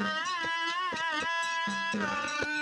Thank you.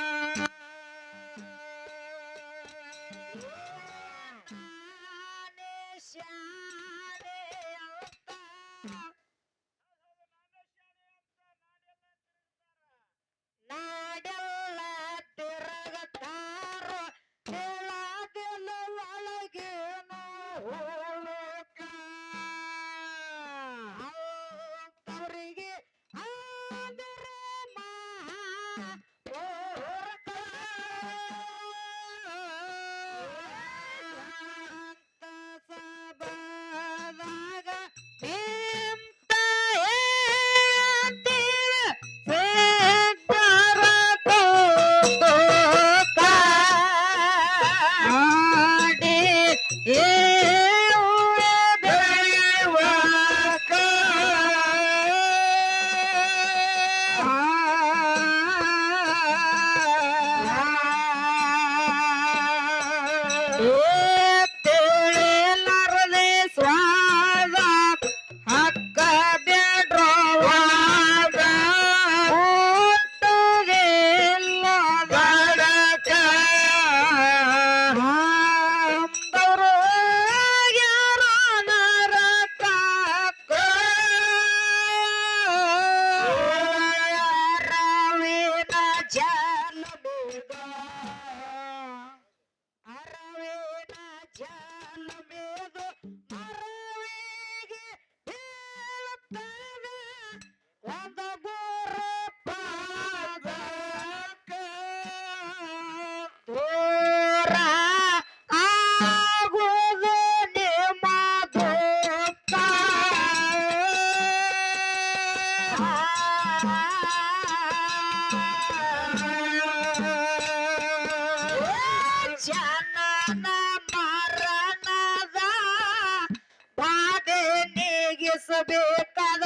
ಬಾಧೆ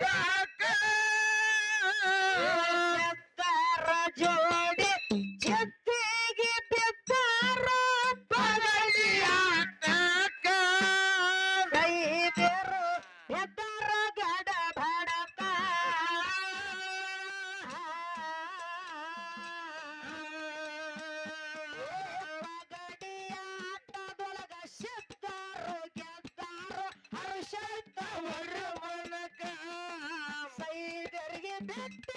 ಕಾಕ back.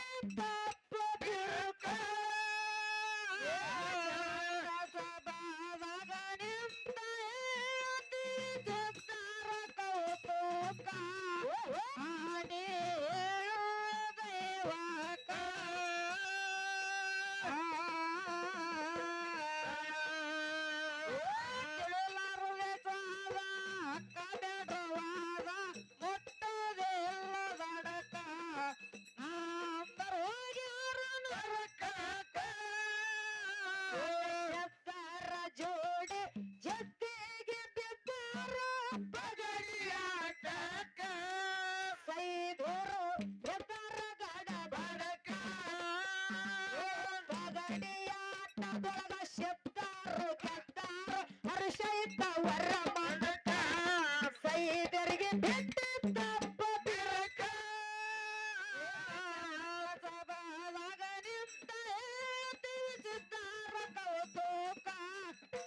ಕಾ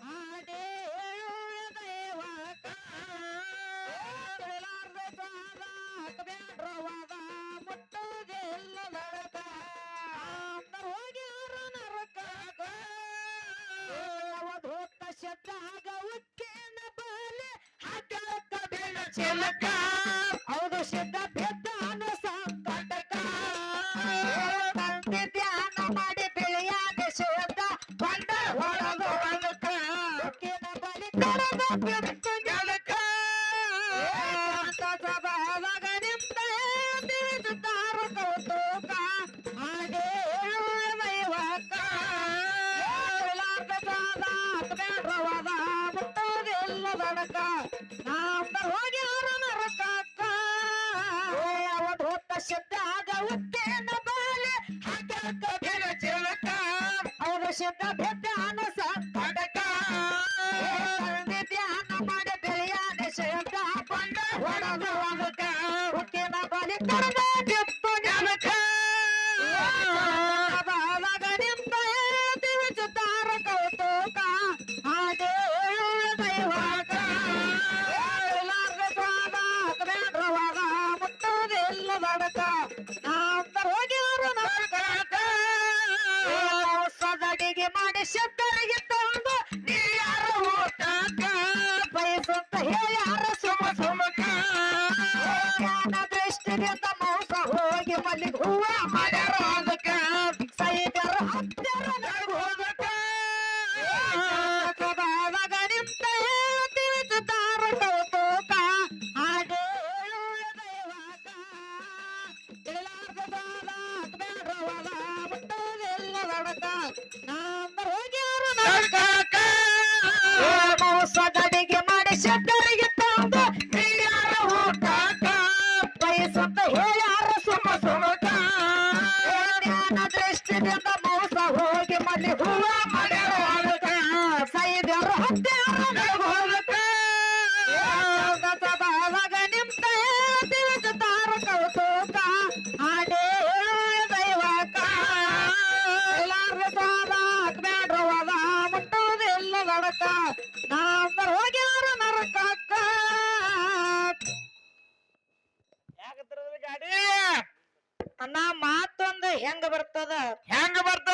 ಆ ದೇವಾ ಕಾ ಏ ಡಾಲರ್ ದೇ ಪದಾಕ بیا ಡ್ರಾವಾದ ಮುಟ್ಟ ಗೆಲ್ಲಲಲಕ ಕಾ ಆಂತರ ಹೋಗಿ ಆರ ನರಕಗೋ ಏವದ ಹೋತಾ ಶೆದ್ದ ಆಗ ಸಭಾದಾಗ ನಿಂತ ತಿಳಿಸುತ್ತಾರ ಕೌತುಕ ಹಾಗೆ ವೈವಕ ಪ್ರವಾದ ಮುಟ್ಟೋದಿಲ್ಲ ದಡಕ ನಾಮ ಹೋಗ್ಯಾರ ನರಕಕ್ಕ ಅವತ್ತು ಹೊತ್ತ ಶಬ್ದ ಆಗ ಉತ್ತೇನ ಬಾಲೆ ಹಾಕಕ್ಕ ಅವರ ಶಬ್ದ ಪೈ ಹೋಗಾ ಓ ಹೋಗಿ ಅವರ ನಾ ಮಾಡಿ ಸಿಕ್ಕರಿತಾ ಯಾರು ಊಟಕ ಪೈಸಂತ ಹೇ ಯಾರು ಸಮ ತಮ್ಮ ಹೋಗಿ ಮಲ್ಲಿಗೂ ನನ್ನ ದೃಷ್ಟಿಯಿಂದ ಮೌಸ ಹೋಗಿ ಮಲ್ಲಿ ಹೂವ ಮಳೆಯೊಳಗ ಸೈದ್ಯರು ಹತ್ತಿರದಾಗ ನಿಂತ ತಿಳಿಸುತ್ತಾರ ಕೌತುಕ. ಹಾಡೇ ದೈವಕ ಎಲ್ಲಾರು ಸಾಲ ಹೋಗಿ ಬರ್ತದ? ಹೆಂಗ್ ಬರ್ತದ?